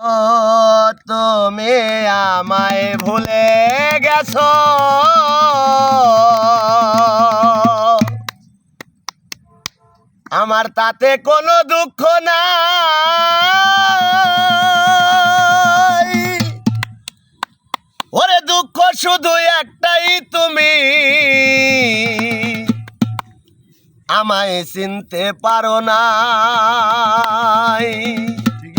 ও তুমি আমায় ভুলে গেছো। আমার তাতে কোনো দুঃখ নাই। ওরে দুঃখ শুধু একটাই তুমি। আমায় চিনতে পারো না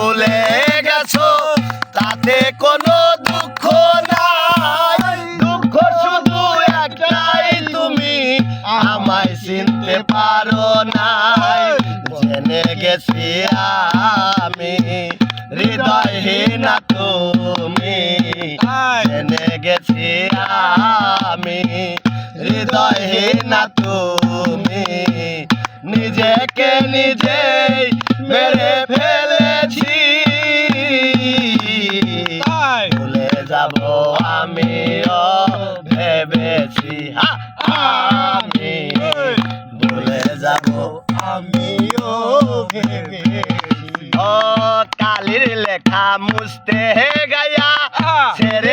ভুলে গেছো তাতে কোনো দুঃখ নাই। দুঃখ শুধু একটাই তুমি আমায় চিনতে পারো নাই। জেনে গেছি আমি হৃদয়হীন তুমি। জেনে গেছি আমি হৃদয়হীন তুমি। নিজেকে নিজেই ভেবেছি আমি ভুলে যাব আমিও ও কালির লেখা মুছতে গায়া ছেড়ে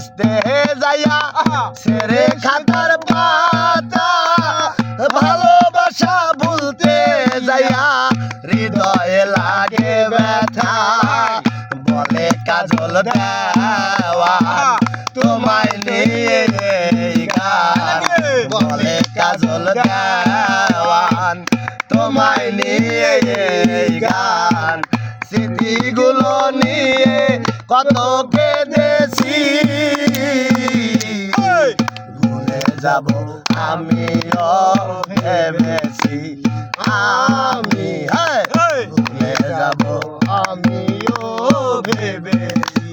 লেখা যাইয়া ছেড়ে খাতার পাতা ভালোবাসা ভুলতে যাইয়া হৃদয়ে লাগে ব্যথা। বলে কাজল দেওয়া তোমায় নিয়ে গান। বলে কাজল দেওয়ান তোমায় নিয়ে গান। স্মৃতিগুলো নিয়ে কত কেঁদেছি। যাব। আমিও ভেবেছি আমি হ্যাঁ ভুলে যাব। আমিও ভেবেছি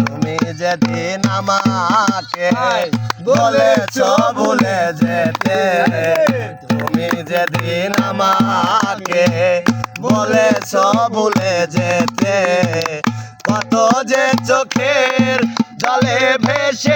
তুমি যেদিন আমাকে বলেছ ভুলে যেতে তুমি যেদিন আমাকে বলেছ ভুলে যেতে কত যে চোখের জলে ভেসেছি